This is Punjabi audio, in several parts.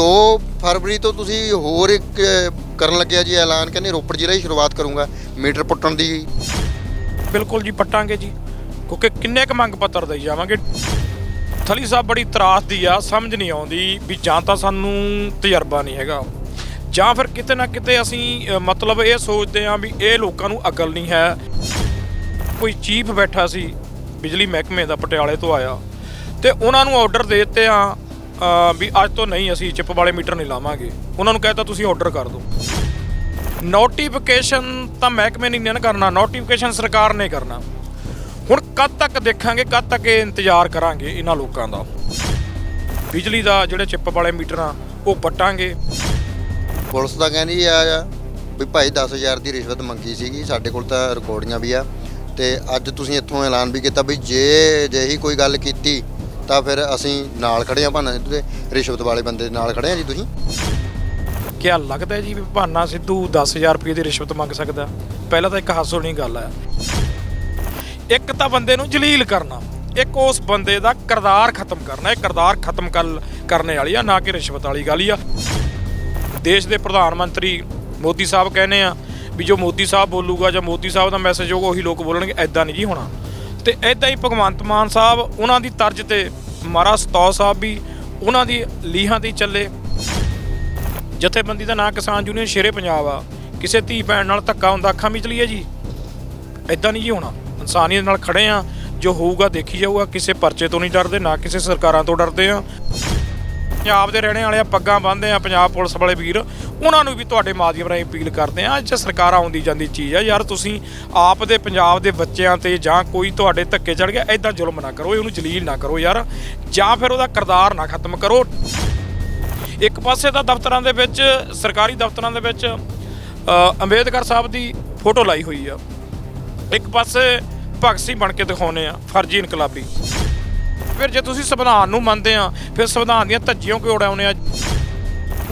2 ਫਰਵਰੀ ਤੋਂ ਤੁਸੀਂ ਹੋਰ ਇੱਕ ਕਰਨ ਲੱਗਿਆ ਜੀ ਐਲਾਨ, ਕਹਿੰਦੇ ਰੋਪੜ ਜ਼ਿਲ੍ਹਾ ਹੀ ਸ਼ੁਰੂਆਤ ਕਰੂੰਗਾ, ਮੀਟਰ ਪੁੱਟਣ ਦੀ। ਬਿਲਕੁਲ ਜੀ, ਪੱਟਾਂਗੇ ਜੀ। ਕਿਉਂਕਿ ਕਿੰਨੇ ਕ ਮੰਗ ਪੱਤਰ ਦੇਈ ਜਾਵਾਂਗੇ। ਥਲੀ ਸਾਹਿਬ ਬੜੀ ਤਰਾਸ ਦੀ ਆ, ਸਮਝ ਨਹੀਂ ਆਉਂਦੀ ਵੀ ਜਾਂ ਤਾਂ ਸਾਨੂੰ ਤਜਰਬਾ ਨਹੀਂ ਹੈਗਾ। ਜਾਂ ਫਿਰ ਕਿਤੇ ਨਾ ਕਿਤੇ ਅਸੀਂ ਮਤਲਬ ਇਹ ਸੋਚਦੇ ਆ ਵੀ ਇਹ ਲੋਕਾਂ ਨੂੰ ਅਕਲ ਨਹੀਂ ਹੈ। ਕੋਈ ਚੀਫ ਬੈਠਾ ਸੀ, ਬਿਜਲੀ ਮਹਿਕਮੇ ਦਾ ਪਟਿਆਲੇ ਤੋਂ ਆਇਆ। ਤੇ ਉਹਨਾਂ ਨੂੰ ਆਰਡਰ ਦੇ ਦਿੱਤੇ ਆ ਅ, ਵੀ ਅੱਜ ਤੋਂ ਨਹੀਂ ਅਸੀਂ ਚਿੱਪ ਵਾਲੇ ਮੀਟਰ ਨਹੀਂ ਲਾਵਾਂਗੇ। ਉਹਨਾਂ ਨੂੰ ਕਹਿਤਾ ਤੁਸੀਂ ਆਰਡਰ ਕਰ ਦਿਓ। ਨੋਟੀਫਿਕੇਸ਼ਨ ਤਾਂ ਮਹਿਕਮੇ ਨੇ ਨਹੀਂ ਨਾ ਕਰਨਾ ਨੋਟੀਫਿਕੇਸ਼ਨ ਸਰਕਾਰ ਨੇ ਕਰਨਾ। ਹੁਣ ਕਦ ਤੱਕ ਦੇਖਾਂਗੇ ਕਦ ਤੱਕ ਇਹ ਇੰਤਜ਼ਾਰ ਕਰਾਂਗੇ ਇਹਨਾਂ ਲੋਕਾਂ ਦਾ? ਬਿਜਲੀ ਦਾ ਜਿਹੜੇ ਚਿੱਪ ਵਾਲੇ ਮੀਟਰ ਆ ਉਹ ਪੱਟਾਂਗੇ ਪੁਲਿਸ ਤਾਂ ਕਹਿੰਦੀ ਆ ਆ ਵੀ ਭਾਈ 10000 ਦੀ ਰਿਸ਼ਵਤ ਮੰਗੀ ਸੀਗੀ ਸਾਡੇ ਕੋਲ ਤਾਂ ਰਿਕਾਰਡਿੰਗਾਂ ਵੀ ਆ। ਤੇ ਅੱਜ ਤੁਸੀਂ ਇੱਥੋਂ ਐਲਾਨ ਵੀ ਕੀਤਾ ਵੀ ਜੇ ਜਿਹੀ ਕੋਈ ਗੱਲ ਕੀਤੀ ਤਾਂ ਫਿਰ ਅਸੀਂ ਨਾਲ ਖੜੇ ਆ ਭਾਨਾ ਸਿੱਧੂ ਦੇ, ਰਿਸ਼ਵਤ ਵਾਲੇ ਬੰਦੇ ਦੇ ਨਾਲ ਖੜੇ ਆ ਜੀ ਤੁਸੀਂ। ਕਿਆ ਲੱਗਦਾ ਹੈ ਜੀ ਵੀ ਭਾਨਾ ਸਿੱਧੂ 10000 ਰੁਪਏ ਦੀ ਰਿਸ਼ਵਤ ਮੰਗ ਸਕਦਾ? ਪਹਿਲਾਂ ਤਾਂ ਇੱਕ ਹਾਸੋਣੀ ਗੱਲ ਆ ਇੱਕ ਤਾਂ ਬੰਦੇ ਨੂੰ ਜਲੀਲ ਕਰਨਾ, ਇੱਕ ਉਸ ਬੰਦੇ ਦਾ ਕਿਰਦਾਰ ਖਤਮ ਕਰਨਾ, ਇਹ ਕਿਰਦਾਰ ਖਤਮ ਕਰ- ਕਰਨੇ ਵਾਲੀ ਆ, ਨਾ ਕਿ ਰਿਸ਼ਵਤ ਵਾਲੀ ਗੱਲ ਆ। ਦੇਸ਼ ਦੇ ਪ੍ਰਧਾਨ ਮੰਤਰੀ ਮੋਦੀ ਸਾਹਿਬ ਕਹਿੰਦੇ ਆ ਵੀ ਜੋ ਮੋਦੀ ਸਾਹਿਬ ਬੋਲੂਗਾ ਜਾਂ ਮੋਦੀ ਸਾਹਿਬ ਦਾ ਮੈਸੇਜ ਹੋਊਗਾ, ਉਹੀ ਲੋਕ ਬੋਲਣਗੇ ਐਦਾਂ ਨਹੀਂ ਜੀ ਹੋਣਾ। ਤੇ ਐਦਾਂ ਹੀ ਭਗਵੰਤ ਮਾਨ ਸਾਹਿਬ, ਉਹਨਾਂ ਦੀ ਤਰਜ਼ ਤੇ ਮਹਾਰਾਜ ਸਤੌ ਸਾਹਿਬ ਵੀ ਉਹਨਾਂ ਦੀ ਲੀਹਾਂ ਤੇ ਹੀ ਚੱਲੇ। ਜਥੇਬੰਦੀ ਦਾ ਨਾਂ ਕਿਸਾਨ ਯੂਨੀਅਨ ਸ਼ੇਰੇ ਪੰਜਾਬ ਆ। ਕਿਸੇ ਧੀ ਭੈਣ ਨਾਲ ਧੱਕਾ ਹੁੰਦਾ ਅੱਖਾਂ ਵਿੱਚ ਲਈਏ ਜੀ। ਐਦਾਂ ਨਹੀਂ ਜੀ ਹੋਣਾ। ਇਨਸਾਨੀਅਤ ਨਾਲ ਖੜੇ ਆ। ਜੋ ਹੋਊਗਾ ਦੇਖੀ ਜਾਊਗਾ। ਕਿਸੇ ਪਰਚੇ ਤੋਂ ਨਹੀਂ ਡਰਦੇ, ਨਾ ਕਿਸੇ ਸਰਕਾਰਾਂ ਤੋਂ ਡਰਦੇ ਆ। ਪੰਜਾਬ ਦੇ ਰਹਿਣੇ ਵਾਲੇ ਆ, ਪੱਗਾਂ ਬੰਨ੍ਹਦੇ ਆ ਪੰਜਾਬ ਪੁਲਿਸ ਵਾਲੇ ਵੀਰ। ਉਹਨਾਂ ਨੂੰ ਵੀ ਤੁਹਾਡੇ ਮਾਧਿਅਮ ਰਾਹੀਂ ਅਪੀਲ ਕਰਦੇ ਆ ਅੱਜ ਸਰਕਾਰ ਆਉਂਦੀ ਜਾਂਦੀ ਚੀਜ਼ ਆ, ਯਾਰ ਤੁਸੀਂ ਆਪ ਦੇ ਪੰਜਾਬ ਦੇ ਬੱਚਿਆਂ ਤੇ ਜਾਂ ਕੋਈ ਤੁਹਾਡੇ ਧੱਕੇ ਚੜ ਗਿਆ ਐਦਾਂ ਜ਼ੁਲਮ ਨਾ ਕਰੋ, ਇਹਨੂੰ ਜਲੀਲ ਨਾ ਕਰੋ ਯਾਰ, ਜਾਂ ਫਿਰ ਉਹਦਾ ਕਿਰਦਾਰ ਨਾ ਖਤਮ ਕਰੋ। ਇੱਕ ਪਾਸੇ ਤਾਂ ਦਫ਼ਤਰਾਂ ਦੇ ਵਿੱਚ, ਸਰਕਾਰੀ ਦਫ਼ਤਰਾਂ ਦੇ ਵਿੱਚ ਅੰਬੇਦਕਰ ਸਾਹਿਬ ਦੀ ਫੋਟੋ ਲਾਈ ਹੋਈ ਆ। ਇੱਕ ਪਾਸੇ ਭਗਤ ਸਿੰਘ ਬਣ ਕੇ ਦਿਖਾਉਨੇ ਆ, ਫਰਜ਼ੀ ਇਨਕਲਾਬੀ। ਫਿਰ ਜੇ ਤੁਸੀਂ ਸੰਵਿਧਾਨ ਨੂੰ ਮੰਨਦੇ ਆ, ਫਿਰ ਸੰਵਿਧਾਨ ਦੀਆਂ ਧੱਜੀਆਂ ਕਿਉਂ ਉਡਾਉਂਦੇ ਆ?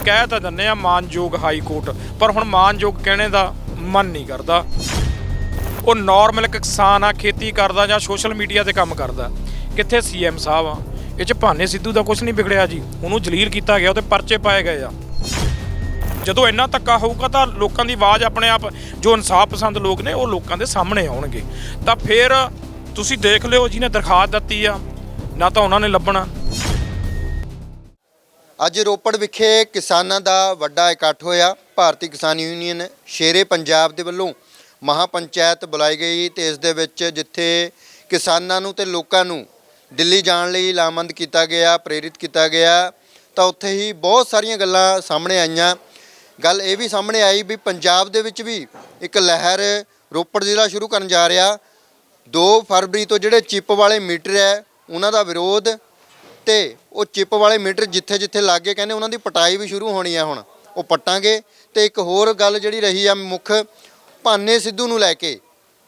ਕਹਿ ਤਾਂ ਦਿੰਦੇ ਆ ਮਾਨਯੋਗ ਹਾਈ ਕੋਰਟ, ਪਰ ਹੁਣ ਮਾਨਯੋਗ ਕਹਿਣੇ ਦਾ ਮਨ ਨਹੀਂ ਕਰਦਾ। ਉਹ ਨਾਰਮਲ ਇੱਕ ਕਿਸਾਨ ਆ, ਖੇਤੀ ਕਰਦਾ ਜਾਂ ਸੋਸ਼ਲ ਮੀਡੀਆ ਤੇ ਕੰਮ ਕਰਦਾ। ਕਿੱਥੇ ਸੀਐਮ ਸਾਹਿਬ ਆ? ਇਹ ਚ ਭਾਨੇ ਸਿੱਧੂ ਦਾ ਕੁਝ ਨਹੀਂ ਵਿਗੜਿਆ ਜੀ। ਉਹਨੂੰ ਜਲੀਲ ਕੀਤਾ ਗਿਆ ਉਹਤੇ ਪਰਚੇ ਪਾਏ ਗਏ ਆ। ਜਦੋਂ ਇੰਨਾ ਧੱਕਾ ਹੋਊਗਾ ਤਾਂ ਲੋਕਾਂ ਦੀ ਆਵਾਜ਼ ਆਪਣੇ ਆਪ, ਜੋ ਇਨਸਾਫ ਪਸੰਦ ਲੋਕ ਨੇ, ਉਹ ਲੋਕਾਂ ਦੇ ਸਾਹਮਣੇ ਆਉਣਗੇ। ਤਾਂ ਫਿਰ ਤੁਸੀਂ ਦੇਖ ਲਿਓ ਜਿਹਨੇ ਦਰਖਾਸਤ ਦਿੱਤੀ ਆ, ਨਾ ਤਾਂ ਉਹਨਾਂ ਨੇ ਲੱਭਣਾ। ਅੱਜ ਰੋਪੜ ਵਿਖੇ ਕਿਸਾਨਾਂ ਦਾ ਵੱਡਾ ਇਕੱਠ ਹੋਇਆ। ਭਾਰਤੀ ਕਿਸਾਨ ਯੂਨੀਅਨ ਸ਼ੇਰੇ ਪੰਜਾਬ ਦੇ ਵੱਲੋਂ ਮਹਾਪੰਚਾਇਤ ਬੁਲਾਈ ਗਈ ਤੇ ਇਸ ਦੇ ਵਿੱਚ ਜਿੱਥੇ ਕਿਸਾਨਾਂ ਨੂੰ ਤੇ ਲੋਕਾਂ ਨੂੰ ਦਿੱਲੀ ਜਾਣ ਲਈ ਲਾਮਬੰਦ ਕੀਤਾ ਗਿਆ, ਪ੍ਰੇਰਿਤ ਕੀਤਾ ਗਿਆ, ਤਾਂ ਉੱਥੇ ਹੀ ਬਹੁਤ ਸਾਰੀਆਂ ਗੱਲਾਂ ਸਾਹਮਣੇ ਆਈਆਂ। ਗੱਲ ਇਹ ਵੀ ਸਾਹਮਣੇ ਆਈ ਵੀ ਪੰਜਾਬ ਦੇ ਵਿੱਚ ਵੀ ਇੱਕ ਲਹਿਰ ਰੋਪੜ ਜ਼ਿਲ੍ਹਾ ਸ਼ੁਰੂ ਕਰਨ ਜਾ ਰਿਹਾ। 2 ਫਰਵਰੀ ਤੋਂ ਜਿਹੜੇ ਚਿੱਪ ਵਾਲੇ ਮੀਟਰ ਹੈ, ਉਹਨਾਂ ਦਾ ਵਿਰੋਧ ਤੇ ਉਹ ਚਿੱਪ ਵਾਲੇ ਮੀਟਰ ਜਿੱਥੇ ਜਿੱਥੇ ਲੱਗੇ ਕਹਿੰਦੇ ਉਹਨਾਂ ਦੀ ਪਟਾਈ ਵੀ ਸ਼ੁਰੂ ਹੋਣੀ ਆ ਹੁਣ। ਉਹ ਪੱਟਾਂਗੇ ਤੇ ਇੱਕ ਹੋਰ ਗੱਲ ਜਿਹੜੀ ਰਹੀ ਆ ਮੁੱਖ, ਭਾਨੇ ਸਿੱਧੂ ਨੂੰ ਲੈ ਕੇ।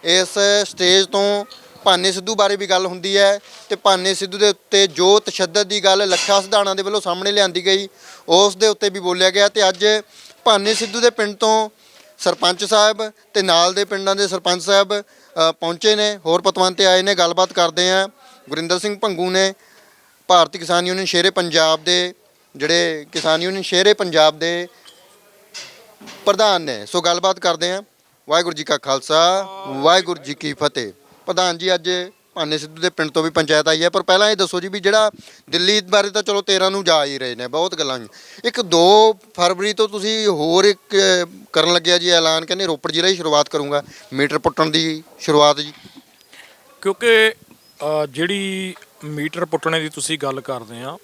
ਇਸ ਸਟੇਜ ਤੋਂ ਭਾਨੇ ਸਿੱਧੂ ਬਾਰੇ ਵੀ ਗੱਲ ਹੁੰਦੀ ਹੈ ਤੇ ਭਾਨੇ ਸਿੱਧੂ ਦੇ ਉੱਤੇ ਜੋ ਤਸ਼ੱਦਦ ਦੀ ਗੱਲ ਲੱਖਾ ਸਿਧਾਣਾ ਦੇ ਵੱਲੋਂ ਸਾਹਮਣੇ ਲਿਆਂਦੀ ਗਈ, ਉਸ ਦੇ ਉੱਤੇ ਵੀ ਬੋਲਿਆ ਗਿਆ ਤੇ ਅੱਜ ਭਾਨੇ ਸਿੱਧੂ ਦੇ ਪਿੰਡ ਤੋਂ ਸਰਪੰਚ ਸਾਹਿਬ ਤੇ ਨਾਲ ਦੇ ਪਿੰਡਾਂ ਦੇ ਸਰਪੰਚ ਸਾਹਿਬ ਪਹੁੰਚੇ ਨੇ, ਹੋਰ ਪਤਵੰਤੇ ਆਏ ਨੇ, ਗੱਲਬਾਤ ਕਰਦੇ ਆ। ਗੁਰਿੰਦਰ ਸਿੰਘ ਭੰਗੂ ਨੇ ਭਾਰਤੀ ਕਿਸਾਨ ਯੂਨੀਅਨ ਸ਼ੇਰੇ ਪੰਜਾਬ ਦੇ ਜਿਹੜੇ ਕਿਸਾਨ ਯੂਨੀਅਨ ਸ਼ੇਰੇ ਪੰਜਾਬ ਦੇ ਪ੍ਰਧਾਨ ਨੇ। ਸੋ ਗੱਲਬਾਤ ਕਰਦੇ ਹਾਂ। ਵਾਹਿਗੁਰੂ ਜੀ ਕਾ ਖਾਲਸਾ, ਵਾਹਿਗੁਰੂ ਜੀ ਕੀ ਫਤਿਹ। ਪ੍ਰਧਾਨ ਜੀ, ਅੱਜ ਭਾਨੇ ਸਿੱਧੂ ਦੇ ਪਿੰਡ ਤੋਂ ਵੀ ਪੰਚਾਇਤ ਆਈ ਹੈ। ਪਰ ਪਹਿਲਾਂ ਇਹ ਦੱਸੋ ਜੀ ਵੀ ਜਿਹੜਾ ਦਿੱਲੀ ਬਾਰੇ ਤਾਂ ਚਲੋ 13 ਨੂੰ ਜਾ ਹੀ ਰਹੇ ਨੇ, ਬਹੁਤ ਗੱਲਾਂ ਇੱਕ 2 ਫਰਵਰੀ ਤੋਂ ਤੁਸੀਂ ਹੋਰ ਇੱਕ ਕਰਨ ਲੱਗਿਆ ਜੀ, ਐਲਾਨ ਕਹਿੰਦੇ ਰੋਪੜ ਜ਼ਿਲ੍ਹਾ ਹੀ ਸ਼ੁਰੂਆਤ ਕਰੂੰਗਾ। ਮੀਟਰ ਪੁੱਟਣ ਦੀ ਸ਼ੁਰੂਆਤ ਜੀ। ਕਿਉਂਕਿ ਜਿਹੜੀ ਮੀਟਰ ਪੁੱਟਣੇ ਦੀ ਤੁਸੀਂ ਗੱਲ ਕਰਦੇ ਆ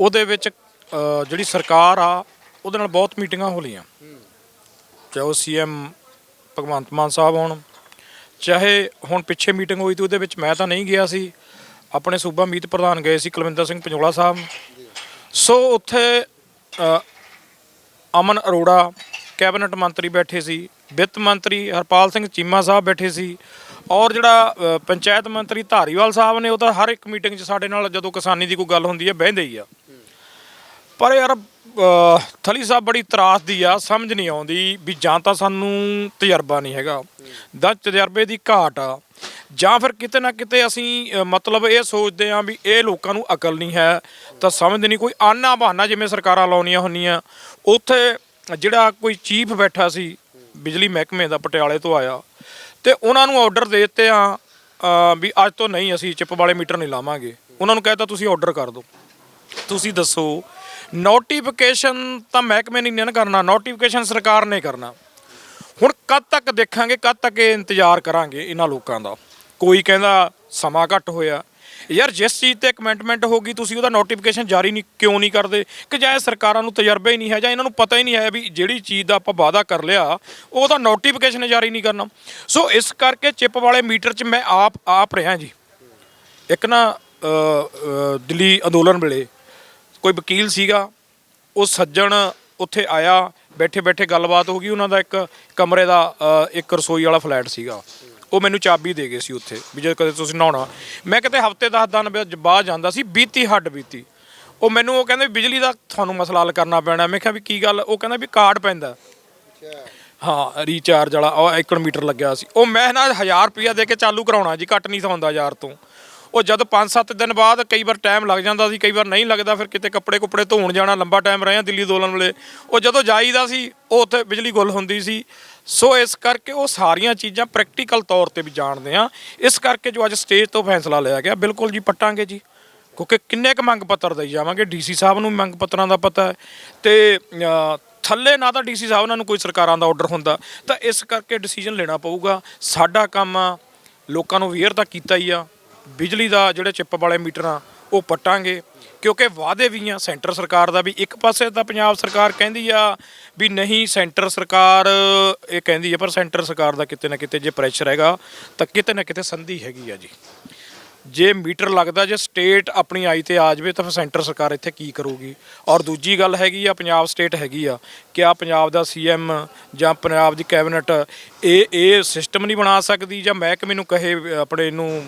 ਉਹਦੇ ਵਿੱਚ ਅ, ਜਿਹੜੀ ਸਰਕਾਰ ਆ ਉਹਦੇ ਨਾਲ ਬਹੁਤ ਮੀਟਿੰਗਾਂ ਹੋ ਲਈਆਂ। ਚਾਹੇ ਉਹ ਸੀਐਮ ਭਗਵੰਤ ਮਾਨ ਸਾਹਿਬ ਹੋਣ ਚਾਹੇ ਹੁਣ ਪਿੱਛੇ ਮੀਟਿੰਗ ਹੋਈ ਤੇ ਉਹਦੇ ਵਿੱਚ ਮੈਂ ਤਾਂ ਨਹੀਂ ਗਿਆ ਸੀ ਆਪਣੇ ਸੂਬਾ ਮੀਤ ਪ੍ਰਧਾਨ ਗਏ ਸੀ ਕੁਲਵਿੰਦਰ ਸਿੰਘ ਪੰਜੋਲਾ ਸਾਹਿਬ। ਸੋ ਉੱਥੇ ਅ, ਅਮਨ ਅਰੋੜਾ ਕੈਬਨਿਟ ਮੰਤਰੀ ਬੈਠੇ ਸੀ ਵਿੱਤ ਮੰਤਰੀ ਹਰਪਾਲ ਸਿੰਘ ਚੀਮਾ ਸਾਹਿਬ ਬੈਠੇ ਸੀ ਔਰ ਜਿਹੜਾ ਅ, ਪੰਚਾਇਤ ਮੰਤਰੀ ਧਾਰੀਵਾਲ ਸਾਹਿਬ ਨੇ ਉਹ ਤਾਂ ਹਰ ਇੱਕ ਮੀਟਿੰਗ 'ਚ ਸਾਡੇ ਨਾਲ ਜਦੋਂ ਕਿਸਾਨੀ ਦੀ ਕੋਈ ਗੱਲ ਹੁੰਦੀ ਹੈ ਬਹਿੰਦੇ ਹੀ ਆ। ਪਰ ਯਾਰ ਅ, ਥਲੀ ਸਾਹਿਬ ਬੜੀ ਤਰਾਸਦੀ ਆ ਸਮਝ ਨਹੀਂ ਆਉਂਦੀ ਵੀ ਜਾਂ ਤਾਂ ਸਾਨੂੰ ਤਜਰਬਾ ਨਹੀਂ ਹੈਗਾ ਦਾ ਤਜਰਬੇ ਦੀ ਘਾਟ ਆ ਜਾਂ ਫਿਰ ਕਿਤੇ ਨਾ ਕਿਤੇ ਅਸੀਂ ਅ, ਮਤਲਬ ਇਹ ਸੋਚਦੇ ਹਾਂ ਵੀ ਇਹ ਲੋਕਾਂ ਨੂੰ ਅਕਲ ਨਹੀਂ ਹੈ ਤਾਂ ਸਮਝ ਨਹੀਂ ਕੋਈ ਆਨਾ ਬਹਾਨਾ ਜਿਵੇਂ ਸਰਕਾਰਾਂ ਲਾਉਣੀਆਂ ਹੁੰਦੀਆਂ ਉੱਥੇ ਜਿਹੜਾ ਕੋਈ ਚੀਫ ਬੈਠਾ ਸੀ ਬਿਜਲੀ ਮਹਿਕਮੇ ਦਾ ਪਟਿਆਲੇ ਤੋਂ ਆਇਆ ਤੇ ਉਹਨਾਂ ਨੂੰ ਆਰਡਰ ਦੇ ਦਿੱਤੇ ਆ ਅ, ਵੀ ਅੱਜ ਤੋਂ ਨਹੀਂ ਅਸੀਂ ਚਿੱਪ ਵਾਲੇ ਮੀਟਰ ਨਹੀਂ ਲਾਵਾਂਗੇ। ਉਹਨਾਂ ਨੂੰ ਕਹਿਤਾ ਤੁਸੀਂ ਆਰਡਰ ਕਰ ਦਿਓ ਤੁਸੀਂ ਦੱਸੋ ਨੋਟੀਫਿਕੇਸ਼ਨ ਤਾਂ ਮਹਿਕਮੇ ਨੇ ਨਹੀਂ ਨਾ ਕਰਨਾ ਨੋਟੀਫਿਕੇਸ਼ਨ ਸਰਕਾਰ ਨੇ ਕਰਨਾ। ਹੁਣ ਕਦ ਤੱਕ ਦੇਖਾਂਗੇ ਕਦ ਤੱਕ ਇਹ ਇੰਤਜ਼ਾਰ ਕਰਾਂਗੇ ਇਹਨਾਂ ਲੋਕਾਂ ਦਾ? ਕੋਈ ਕਹਿੰਦਾ ਸਮਾਂ ਘੱਟ ਹੋਇਆ। ਯਾਰ ਜਿਸ ਚੀਜ਼ ਤੇ ਕਮੈਂਟਮੈਂਟ ਹੋ ਗਈ, ਤੁਸੀਂ ਉਹਦਾ ਨੋਟੀਫਿਕੇਸ਼ਨ ਜਾਰੀ ਨਹੀਂ, ਕਿਉਂ ਨਹੀਂ ਕਰਦੇ? ਕਿ ਜਾਂ ਇਹ ਸਰਕਾਰਾਂ ਨੂੰ ਤਜਰਬਾ ਹੀ ਨਹੀਂ ਹੈ, ਜਾਂ ਇਹਨਾਂ ਨੂੰ ਪਤਾ ਹੀ ਨਹੀਂ ਹੈ ਵੀ ਜਿਹੜੀ ਚੀਜ਼ ਦਾ ਆਪਾਂ ਵਾਅਦਾ ਕਰ ਲਿਆ ਉਹਦਾ ਨੋਟੀਫਿਕੇਸ਼ਨ ਜਾਰੀ ਨਹੀਂ ਕਰਨਾ। ਸੋ ਇਸ ਕਰਕੇ ਚਿੱਪ ਵਾਲੇ ਮੀਟਰ 'ਚ ਮੈਂ ਆਪ ਆਪ ਰਿਹਾ ਜੀ। ਇੱਕ ਨਾ ਦਿੱਲੀ ਅੰਦੋਲਨ ਵੇਲੇ ਕੋਈ ਵਕੀਲ ਸੀਗਾ, ਉਹ ਸੱਜਣ ਉੱਥੇ ਆਇਆ ਬੈਠੇ ਬੈਠੇ ਗੱਲਬਾਤ ਹੋ ਗਈ, ਉਹਨਾਂ ਦਾ ਇੱਕ ਕਮਰੇ ਦਾ ਇੱਕ ਰਸੋਈ ਵਾਲਾ ਫਲੈਟ ਸੀਗਾ। ਉਹ ਮੈਨੂੰ ਚਾਬੀ ਦੇ ਗਏ ਸੀ ਉੱਥੇ ਵੀ ਜੇ ਕਦੇ ਤੁਸੀਂ ਨਹਾਉਣਾ। ਮੈਂ ਕਿਤੇ ਹਫ਼ਤੇ 10 ਦਿਨ ਬਾਅਦ ਬਾਅਦ ਜਾਂਦਾ ਸੀ, ਬੀਤੀ ਹੱਡ ਬੀਤੀ। ਉਹ ਮੈਨੂੰ ਉਹ ਕਹਿੰਦੇ ਵੀ ਬਿਜਲੀ ਦਾ ਤੁਹਾਨੂੰ ਮਸਲਾ ਹੱਲ ਕਰਨਾ ਪੈਣਾ। ਮੈਂ ਕਿਹਾ ਵੀ ਕੀ ਗੱਲ? ਉਹ ਕਹਿੰਦਾ ਵੀ ਕਾਰਡ ਪੈਂਦਾ। ਹਾਂ ਰੀਚਾਰਜ ਵਾਲਾ, ਉਹ 1 ਮੀਟਰ ਲੱਗਿਆ ਸੀ। ਉਹ ਮੈਂ ਨਾ 1000 ਰੁਪਿਆ ਦੇ ਕੇ ਚਾਲੂ ਕਰਾਉਣਾ ਜੀ ਘੱਟ ਨਹੀਂ ਹੁੰਦਾ ਹਜ਼ਾਰ ਤੋਂ। ਉਹ ਜਦ 5-7 ਦਿਨ ਬਾਅਦ ਕਈ ਵਾਰ ਟਾਈਮ ਲੱਗ ਜਾਂਦਾ ਸੀ, ਕਈ ਵਾਰ ਨਹੀਂ ਲੱਗਦਾ, ਫਿਰ ਕਿਤੇ ਕੱਪੜੇ ਕੁੱਪੜੇ ਧੋਣ ਜਾਣਾ, ਲੰਬਾ ਟਾਈਮ ਰਹੇ ਆ ਦਿੱਲੀ ਦੋਲਨ ਵੇਲੇ। ਉਹ ਜਦੋਂ ਜਾਈਦਾ ਸੀ, ਉਹ ਉੱਥੇ ਬਿਜਲੀ ਗੁੱਲ ਹੁੰਦੀ ਸੀ। ਸੋ ਇਸ ਕਰਕੇ ਉਹ ਸਾਰੀਆਂ ਚੀਜ਼ਾਂ ਪ੍ਰੈਕਟੀਕਲ ਤੌਰ ਤੇ ਵੀ ਜਾਣਦੇ ਆ। ਇਸ ਕਰਕੇ ਜੋ ਅੱਜ ਸਟੇਜ ਤੋਂ ਫੈਸਲਾ ਲਿਆ ਗਿਆ, ਬਿਲਕੁਲ ਜੀ ਪਟਾਂਗੇ ਜੀ। ਕਿਉਂਕਿ ਕਿੰਨੇ ਕ ਮੰਗ ਪੱਤਰ ਦੇਈ ਜਾਵਾਂਗੇ? ਡੀਸੀ ਸਾਹਿਬ ਨੂੰ ਮੰਗ ਪੱਤਰਾਂ ਦਾ ਪਤਾ ਹੈ। ਤੇ ਥੱਲੇ ਨਾ ਤਾਂ ਡੀਸੀ ਸਾਹਿਬ ਉਹਨਾਂ ਨੂੰ ਕੋਈ ਸਰਕਾਰਾਂ ਦਾ ਆਰਡਰ ਹੁੰਦਾ। ਤਾਂ ਇਸ ਕਰਕੇ ਡਿਸੀਜਨ ਲੈਣਾ ਪਊਗਾ। ਸਾਡਾ ਕੰਮ ਆ, ਲੋਕਾਂ ਨੂੰ ਅਵੇਅਰ ਤਾਂ ਕੀਤਾ ਹੀ ਆ। ਬਿਜਲੀ ਦਾ ਜਿਹੜੇ ਚਿੱਪ ਵਾਲੇ ਮੀਟਰ ਆ, ਉਹ ਪਟਾਂਗੇ। ਕਿਉਂਕਿ ਵਾਅਦੇ ਵੀ ਆ ਸੈਂਟਰ ਸਰਕਾਰ ਦਾ ਵੀ ਇੱਕ ਪਾਸੇ ਤਾਂ ਪੰਜਾਬ ਸਰਕਾਰ ਕਹਿੰਦੀ ਆ ਵੀ ਨਹੀਂ, ਸੈਂਟਰ ਸਰਕਾਰ ਇਹ ਕਹਿੰਦੀ ਆ, ਪਰ ਸੈਂਟਰ ਸਰਕਾਰ ਦਾ ਕਿਤੇ ਨਾ ਕਿਤੇ ਜੇ ਪ੍ਰੈਸ਼ਰ ਹੈਗਾ, ਤਾਂ ਕਿਤੇ ਨਾ ਕਿਤੇ ਸੰਧੀ ਹੈਗੀ ਆ ਜੀ। ਜੇ ਮੀਟਰ ਲੱਗਦਾ, ਜੇ ਸਟੇਟ ਆਪਣੀ ਆਈ ਤੇ ਆ ਜਾਵੇ, ਤਾਂ ਫਿਰ ਸੈਂਟਰ ਸਰਕਾਰ ਇੱਥੇ ਕੀ ਕਰੂਗੀ? ਔਰ ਦੂਜੀ ਗੱਲ ਹੈਗੀ ਆ, ਪੰਜਾਬ ਸਟੇਟ ਹੈਗੀ ਆ, ਕਿ ਆ ਪੰਜਾਬ ਦਾ ਸੀਐਮ ਜਾਂ ਪੰਜਾਬ ਦੀ ਕੈਬਨਿਟ ਇਹ ਇਹ ਸਿਸਟਮ ਨਹੀਂ ਬਣਾ ਸਕਦੀ ਜਾਂ ਮਹਿਕਮੇ ਨੂੰ ਕਹੇ, ਆਪਣੇ ਨੂੰ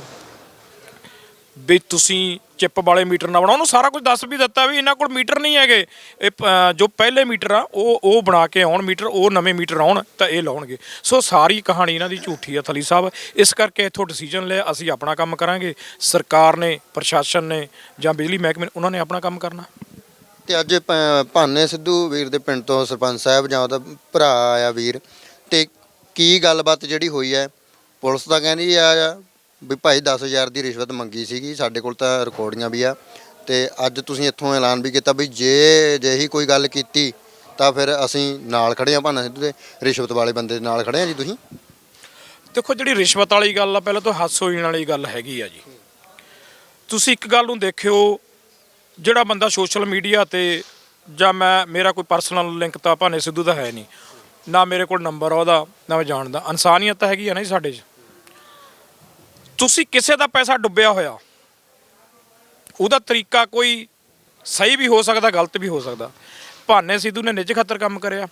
ਵੀ ਤੁਸੀਂ ਚਿੱਪ ਵਾਲੇ ਮੀਟਰ ਨਾ ਬਣਾਓ। ਉਹਨੂੰ ਸਾਰਾ ਕੁਝ ਦੱਸ ਵੀ ਦਿੱਤਾ ਵੀ ਇਹਨਾਂ ਕੋਲ ਮੀਟਰ ਨਹੀਂ ਹੈਗੇ। ਇਹ ਪ- ਜੋ ਪਹਿਲੇ ਮੀਟਰ ਆ, ਉਹ ਉਹ ਬਣਾ ਕੇ ਆਉਣ ਮੀਟਰ, ਉਹ ਨਵੇਂ ਮੀਟਰ ਆਉਣ, ਤਾਂ ਇਹ ਲਾਉਣਗੇ। ਸੋ ਸਾਰੀ ਕਹਾਣੀ ਇਹਨਾਂ ਦੀ ਝੂਠੀ ਆ ਥਲੀ ਸਾਹਿਬ। ਇਸ ਕਰਕੇ ਇੱਥੋਂ ਡਿਸੀਜਨ ਲਿਆ, ਅਸੀਂ ਆਪਣਾ ਕੰਮ ਕਰਾਂਗੇ। ਸਰਕਾਰ ਨੇ, ਪ੍ਰਸ਼ਾਸਨ ਨੇ ਜਾਂ ਬਿਜਲੀ ਮਹਿਕਮੇ ਨੇ, ਉਹਨਾਂ ਨੇ ਆਪਣਾ ਕੰਮ ਕਰਨਾ। ਤੇ ਅੱਜ ਪ- ਭਾਨੇ ਸਿੱਧੂ ਵੀਰ ਦੇ ਪਿੰਡ ਤੋਂ ਸਰਪੰਚ ਸਾਹਿਬ ਜਾਂ ਉਹਦਾ ਭਰਾ ਆਇਆ ਵੀਰ, ਤੇ ਕੀ ਗੱਲਬਾਤ ਜਿਹੜੀ ਹੋਈ ਹੈ? ਪੁਲਿਸ ਤਾਂ ਕਹਿੰਦੀ ਆ ਵੀ ਭਾਈ 10000 ਦੀ ਰਿਸ਼ਵਤ ਮੰਗੀ ਸੀਗੀ, ਸਾਡੇ ਕੋਲ ਤਾਂ ਰਿਕਾਰਡਿੰਗਾਂ ਵੀ ਆ। ਤੇ ਅੱਜ ਤੁਸੀਂ ਇੱਥੋਂ ਐਲਾਨ ਵੀ ਕੀਤਾ ਵੀ ਜੇ ਜੇ ਹੀ ਕੋਈ ਗੱਲ ਕੀਤੀ, ਤਾਂ ਫਿਰ ਅਸੀਂ ਨਾਲ ਖੜੇ ਆ ਭਾਨਾ ਸਿੱਧੂ ਦੇ, ਰਿਸ਼ਵਤ ਵਾਲੇ ਬੰਦੇ ਨਾਲ ਖੜੇ ਆ ਜੀ ਤੁਸੀਂ? ਦੇਖੋ, ਜਿਹੜੀ ਰਿਸ਼ਵਤ ਵਾਲੀ ਗੱਲ ਆ, ਪਹਿਲਾਂ ਤਾਂ ਹਾਸੋਹੀਣ ਵਾਲੀ ਗੱਲ ਹੈਗੀ ਆ ਜੀ। ਤੁਸੀਂ ਇੱਕ ਗੱਲ ਨੂੰ ਦੇਖਿਓ, ਜਿਹੜਾ ਬੰਦਾ ਸੋਸ਼ਲ ਮੀਡੀਆ ਤੇ ਜਾਂ ਮੈਂ, ਮੇਰਾ ਕੋਈ ਪਰਸਨਲ ਲਿੰਕ ਤਾਂ ਭਾਨੇ ਸਿੱਧੂ ਦਾ ਹੈ ਨਹੀਂ, ਨਾ ਮੇਰੇ ਕੋਲ ਨੰਬਰ ਆ ਉਹਦਾ, ਨਾ ਮੈਂ ਜਾਣਦਾ। ਇਨਸਾਨੀਅਤ ਤਾਂ ਹੈਗੀ ਆ ਨਾ ਜੀ ਸਾਡੇ 'ਚ। ਤੁਸੀਂ ਕਿਸੇ ਦਾ ਪੈਸਾ ਡੁੱਬਿਆ ਹੋਇਆ, ਉਹਦਾ ਤਰੀਕਾ ਕੋਈ ਸਹੀ ਵੀ ਹੋ ਸਕਦਾ, ਗਲਤ ਵੀ ਹੋ ਸਕਦਾ। ਭਾਨੇ ਸਿੱਧੂ ਨੇ ਨਿੱਜ ਖਤਰ ਕੰਮ ਕਰਿਆ।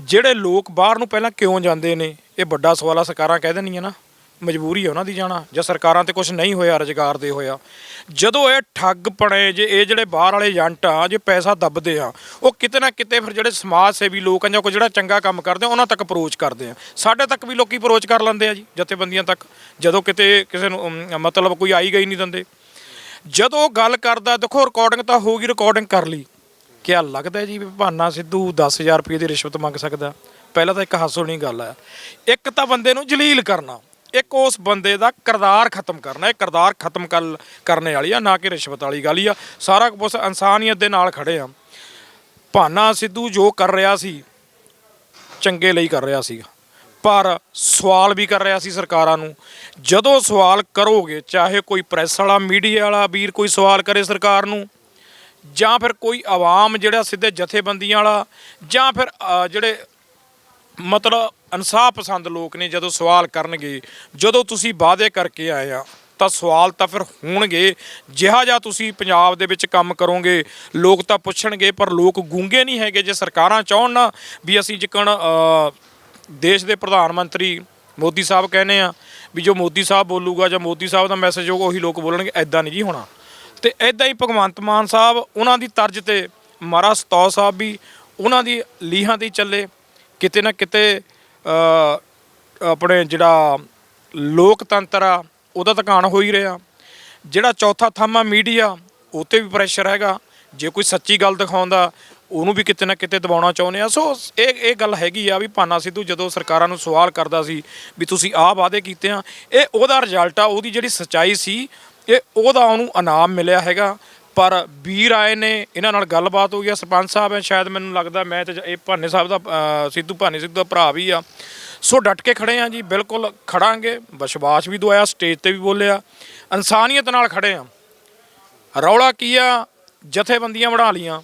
ਜਿਹੜੇ ਲੋਕ ਬਾਹਰ ਨੂੰ ਪਹਿਲਾਂ ਕਿਉਂ ਜਾਂਦੇ ਨੇ, ਇਹ ਵੱਡਾ ਸਵਾਲ ਆ, ਸਰਕਾਰਾਂ ਕਹਿ ਦਿੰਦੀਆਂ ਨਾ। ਮਜਬੂਰੀ ਹੈ ਉਹਨਾਂ ਦੀ ਜਾਣਾ ਜਾਂ ਸਰਕਾਰਾਂ ਤੇ ਕੁਝ ਨਹੀਂ ਹੋਇਆ ਰੁਜ਼ਗਾਰ ਦੇ ਹੋਇਆ। ਜਦੋਂ ਇਹ ਠੱਗ ਪਣੇ ਜੇ ਇਹ ਜਿਹੜੇ ਬਾਹਰ ਵਾਲੇ ਏਜੰਟ ਆ ਜੇ ਪੈਸਾ ਦੱਬਦੇ ਆ ਉਹ ਕਿਤੇ ਨਾ ਕਿਤੇ ਫਿਰ ਜਿਹੜੇ ਸਮਾਜ ਸੇਵੀ ਲੋਕ ਆ ਜਾਂ ਕੋਈ ਜਿਹੜਾ ਚੰਗਾ ਕੰਮ ਕਰਦੇ ਆ ਉਹਨਾਂ ਤੱਕ ਅਪਰੋਚ ਕਰਦੇ ਆ। ਸਾਡੇ ਤੱਕ ਵੀ ਲੋਕੀ ਅਪਰੋਚ ਕਰ ਲੈਂਦੇ ਆ ਜੀ ਜਥੇਬੰਦੀਆਂ ਤੱਕ। ਜਦੋਂ ਕਿਤੇ ਕਿਸੇ ਨੂੰ ਅਮ, ਮਤਲਬ ਕੋਈ ਆਈ ਗਈ ਨਹੀਂ ਦਿੰਦੇ। ਜਦੋਂ ਉਹ ਗੱਲ ਕਰਦਾ ਦੇਖੋ ਰਿਕਾਰਡਿੰਗ ਤਾਂ ਹੋਊਗੀ ਰਿਕਾਰਡਿੰਗ ਕਰ ਲਈ। ਕਿਆ ਲੱਗਦਾ ਜੀ ਵੀ ਭਾਨਾ ਸਿੱਧੂ 10000 ਰੁਪਏ ਦੀ ਰਿਸ਼ਵਤ ਮੰਗ ਸਕਦਾ। ਪਹਿਲਾਂ ਤਾਂ ਇੱਕ ਹਾਸੋਣੀ ਗੱਲ ਆ। ਇੱਕ ਤਾਂ ਬੰਦੇ ਨੂੰ ਜਲੀਲ ਕਰਨਾ। ਇੱਕ ਉਸ ਬੰਦੇ ਦਾ ਕਿਰਦਾਰ ਖਤਮ ਕਰਨਾ, ਇਹ ਕਿਰਦਾਰ ਖਤਮ ਕਰ, ਕਰਨੇ ਵਾਲੀ ਆ, ਨਾ ਕਿ ਰਿਸ਼ਵਤ ਵਾਲੀ ਗੱਲ ਆ। ਸਾਰਾ ਕੁਝ ਇਨਸਾਨੀਅਤ ਦੇ ਨਾਲ ਖੜੇ ਆ। ਭਾਨਾ ਸਿੱਧੂ ਜੋ ਕਰ ਰਿਹਾ ਸੀ, ਚੰਗੇ ਲਈ ਕਰ ਰਿਹਾ ਸੀਗਾ। ਪਰ ਸਵਾਲ ਵੀ ਕਰ ਰਿਹਾ ਸੀ ਸਰਕਾਰਾਂ ਨੂੰ। ਜਦੋਂ ਸਵਾਲ ਕਰੋਗੇ, ਚਾਹੇ ਕੋਈ ਪ੍ਰੈਸ ਵਾਲਾ, ਮੀਡੀਆ ਵਾਲਾ ਵੀਰ ਕੋਈ ਸਵਾਲ ਕਰੇ ਸਰਕਾਰ ਨੂੰ, ਜਾਂ ਫਿਰ ਕੋਈ ਆਵਾਮ ਜਿਹੜਾ ਸਿੱਧੇ ਜਥੇਬੰਦੀਆਂ ਵਾਲਾ, ਜਾਂ ਫਿਰ ਜਿਹੜੇ ਮਤਲਬ ਇਨਸਾਫ ਪਸੰਦ ਲੋਕ ਨੇ ਜਦੋਂ ਸਵਾਲ ਕਰਨਗੇ, ਜਦੋਂ ਤੁਸੀਂ ਵਾਅਦੇ ਕਰਕੇ ਆਏ ਆ, ਤਾਂ ਸਵਾਲ ਤਾਂ ਫਿਰ ਹੋਣਗੇ। ਜਿਹਾ ਜਾਂ ਤੁਸੀਂ ਪੰਜਾਬ ਦੇ ਵਿੱਚ ਕੰਮ ਕਰੋਗੇ, ਲੋਕ ਤਾਂ ਪੁੱਛਣਗੇ, ਪਰ ਲੋਕ ਗੂੰਗੇ ਨਹੀਂ ਹੈਗੇ। ਜੇ ਸਰਕਾਰਾਂ ਚਾਹਣ ਨਾ ਵੀ ਅਸੀਂ ਜਿੱਕਣ ਦੇਸ਼ ਦੇ ਪ੍ਰਧਾਨ ਮੰਤਰੀ ਮੋਦੀ ਸਾਹਿਬ ਕਹਿੰਦੇ ਆ ਵੀ ਜੋ ਮੋਦੀ ਸਾਹਿਬ ਬੋਲੂਗਾ ਜਾਂ ਮੋਦੀ ਸਾਹਿਬ ਦਾ ਮੈਸੇਜ ਹੋਊਗਾ, ਉਹੀ ਲੋਕ ਬੋਲਣਗੇ ਐਦਾਂ ਨਹੀਂ ਜੀ ਹੋਣਾ। ਤੇ ਐਦਾਂ ਹੀ ਭਗਵੰਤ ਮਾਨ ਸਾਹਿਬ, ਉਹਨਾਂ ਦੀ ਤਰਜ਼ ਤੇ ਮਹਾਰਾਜ ਸਤੌ ਸਾਹਿਬ ਵੀ, ਉਹਨਾਂ ਦੀ ਲੀਹਾਂ ਤੇ ਹੀ ਚੱਲੇ। ਕਿਤੇ ਨਾ ਕਿਤੇ ਆਪਣੇ ਜਿਹੜਾ ਲੋਕਤੰਤਰ ਆ, ਉਹਦਾ ਤਾਂ ਹੋ ਹੀ ਰਿਹਾ। ਜਿਹੜਾ ਚੌਥਾ ਥੰਮ ਮੀਡੀਆ, ਉਹ ਤੇ ਵੀ ਪ੍ਰੈਸ਼ਰ ਹੈਗਾ। ਜੇ ਕੋਈ ਸੱਚੀ ਗੱਲ ਦਿਖਾਉਂਦਾ, ਉਹਨੂੰ ਵੀ ਕਿਤੇ ਨਾ ਕਿਤੇ ਦਬਾਉਣਾ ਚਾਹੁੰਦੇ ਆ। ਸੋ, ਇਹ ਇਹ ਗੱਲ ਹੈਗੀ ਆ ਵੀ ਭਾਨਾ ਸਿੱਧੂ ਜਦੋਂ ਸਰਕਾਰਾਂ ਨੂੰ ਸਵਾਲ ਕਰਦਾ ਸੀ ਵੀ ਤੁਸੀਂ ਆਹ ਵਾਅਦੇ ਕੀਤੇ ਆ, ਇਹ ਉਹਦਾ ਰਿਜ਼ਲਟ ਆ, ਉਹਦੀ ਜਿਹੜੀ ਸੱਚਾਈ ਸੀ, ਇਹ ਉਹਦਾ ਉਹਨੂੰ ਇਨਾਮ ਮਿਲਿਆ ਹੈਗਾ। ਪਰ ਵੀਰ ਆਏ ਨੇ, ਇਹਨਾਂ ਨਾਲ ਗੱਲਬਾਤ ਹੋਈ ਆ। ਸਰਪੰਚ ਸਾਹਿਬ ਹੈ ਸ਼ਾਇਦ ਮੈਨੂੰ ਲੱਗਦਾ ਮੈਂ ਤੇ ਇਹ ਭਾਨੇ ਸਾਹਿਬ ਦਾ ਸਿੱਧੂ ਭਾਨੇ ਸਿੱਧੂ ਦਾ ਭਰਾ ਵੀ ਆ। ਸੋ ਡਟ ਕੇ ਖੜੇ ਆ ਜੀ, ਬਿਲਕੁਲ ਖੜਾਂਗੇ। ਵਿਸ਼ਵਾਸ ਵੀ ਦਵਾਇਆ, ਸਟੇਜ ਤੇ ਵੀ ਬੋਲਿਆ। ਇਨਸਾਨੀਅਤ ਨਾਲ ਖੜੇ ਆ। ਰੌਲਾ ਕੀ ਆ? ਜਥੇਬੰਦੀਆਂ ਬਣਾ ਲੀਆਂ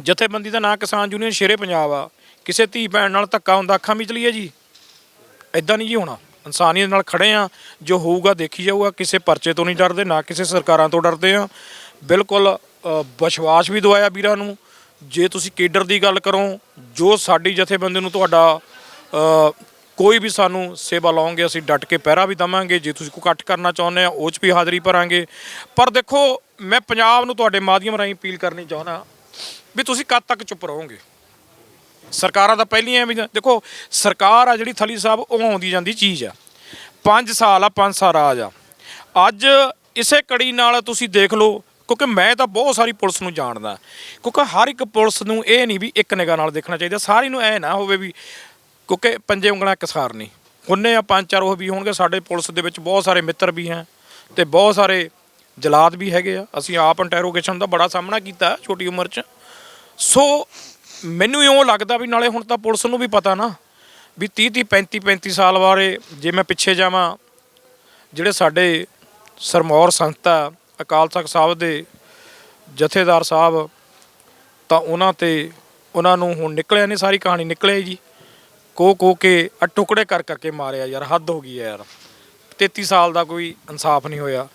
ਜਥੇਬੰਦੀ ਦਾ ਨਾਂ ਕਿਸਾਨ ਯੂਨੀਅਨ ਸ਼ੇਰੇ ਪੰਜਾਬ ਆ। ਕਿਸੇ ਧੀ ਭੈਣ ਨਾਲ ਧੱਕਾ ਹੁੰਦਾ, ਅੱਖਾਂ ਵਿੱਚ ਲਈਏ ਜੀ। ਇਦਾਂ ਨਹੀਂ ਜੀ ਹੋਣਾ। ਇਨਸਾਨੀਅਤ ਨਾਲ ਖੜੇ ਆ। ਜੋ ਹੋਊਗਾ, ਦੇਖੀ ਜਾਊਗਾ। ਕਿਸੇ ਪਰਚੇ ਤੋਂ ਨਹੀਂ ਡਰਦੇ, ਨਾ ਕਿਸੇ ਸਰਕਾਰਾਂ ਤੋਂ ਡਰਦੇ ਆ। ਬਿਲਕੁਲ ਵਿਸ਼ਵਾਸ ਵੀ ਦਵਾਇਆ ਵੀਰਾਂ ਨੂੰ। ਜੇ ਤੁਸੀਂ ਕੇਡਰ ਦੀ ਗੱਲ ਕਰੋ, ਜੋ ਸਾਡੀ ਜਥੇਬੰਦੀ ਨੂੰ ਤੁਹਾਡਾ ਕੋਈ ਵੀ ਸਾਨੂੰ ਸੇਵਾ ਲਾਉਂਗੇ, ਅਸੀਂ ਡਟ ਕੇ ਪਹਿਰਾ ਵੀ ਦਵਾਂਗੇ। ਜੇ ਤੁਸੀਂ ਕੋਈ ਇਕੱਠ ਕਰਨਾ ਚਾਹੁੰਦੇ ਆ, ਉਹ 'ਚ ਵੀ ਹਾਜ਼ਰੀ ਭਰਾਂਗੇ। ਪਰ ਦੇਖੋ, ਮੈਂ ਪੰਜਾਬ ਨੂੰ ਤੁਹਾਡੇ ਮਾਧਿਅਮ ਰਾਹੀਂ ਅਪੀਲ ਕਰਨੀ ਚਾਹੁੰਦਾ ਵੀ ਤੁਸੀਂ ਕਦ ਤੱਕ ਚੁੱਪ ਰਹੋਗੇ? ਸਰਕਾਰਾਂ ਤਾਂ ਪਹਿਲੀਆਂ ਵੀ, ਦੇਖੋ, ਸਰਕਾਰ ਆ ਜਿਹੜੀ ਥਲੀ ਸਾਹਿਬ, ਉਹ ਆਉਂਦੀ ਜਾਂਦੀ ਚੀਜ਼ ਆ। 5 ਸਾਲ ਆ 5 ਸਾਲ ਰਾਜ ਆ। ਅੱਜ ਇਸੇ ਕੜੀ ਨਾਲ ਤੁਸੀਂ ਦੇਖ ਲਓ ਕਿਉਂਕਿ ਮੈਂ ਤਾਂ ਬਹੁਤ ਸਾਰੀ ਪੁਲਿਸ ਨੂੰ ਜਾਣਦਾ। ਕਿਉਂਕਿ ਹਰ ਇੱਕ ਪੁਲਿਸ ਨੂੰ ਇਹ ਨਹੀਂ ਵੀ ਇੱਕ ਨਿਗਾਹ ਨਾਲ ਦੇਖਣਾ ਚਾਹੀਦਾ। ਸਾਰੀ ਨੂੰ ਐ ਨਾ ਹੋਵੇ ਵੀ ਕਿਉਂਕਿ ਪੰਜੇ ਉਂਗਲਾਂ ਕਿਸਾਰ ਨਹੀਂ। ਉਹਨੇ ਆ ਪੰਜ ਚਾਰ ਉਹ ਵੀ ਹੋਣਗੇ। ਸਾਡੇ ਪੁਲਿਸ ਦੇ ਵਿੱਚ ਬਹੁਤ ਸਾਰੇ ਮਿੱਤਰ ਵੀ ਹੈ ਤੇ ਬਹੁਤ ਸਾਰੇ ਜਲਾਦ ਵੀ ਹੈਗੇ ਆ। ਅਸੀਂ ਆਪ ਇੰਟਰੋਗੇਸ਼ਨ ਦਾ ਬੜਾ ਸਾਹਮਣਾ ਕੀਤਾ ਛੋਟੀ ਉਮਰ 'ਚ। ਸੋ ਮੈਨੂੰ ਇਉਂ ਲੱਗਦਾ ਵੀ ਨਾਲੇ ਹੁਣ ਤਾਂ ਪੁਲਿਸ ਨੂੰ ਵੀ ਪਤਾ ਨਾ ਵੀ 30 30 35 35 ਸਾਲ ਬਾਰੇ ਜੇ ਮੈਂ ਪਿੱਛੇ ਜਾਵਾਂ, ਜਿਹੜੇ ਸਾਡੇ ਸਰਮੌਰ ਸੰਸਥਾ ਅਕਾਲ ਤਖਤ ਸਾਹਿਬ ਦੇ ਜਥੇਦਾਰ ਸਾਹਿਬ, ਤਾਂ ਉਹਨਾਂ ਤੇ ਉਹਨਾਂ ਨੂੰ ਹੁਣ ਨਿਕਲਿਆ ਨਹੀਂ ਸਾਰੀ ਕਹਾਣੀ ਨਿਕਲਿਆ ਜੀ। ਕੋ ਕੋ ਕੇ ਆ ਟੁਕੜੇ ਕਰ ਕਰਕੇ ਮਾਰਿਆ ਯਾਰ, ਹੱਦ ਹੋ ਗਈ ਹੈ ਯਾਰ। 33 ਸਾਲ ਦਾ ਕੋਈ ਇਨਸਾਫ ਨਹੀਂ ਹੋਇਆ।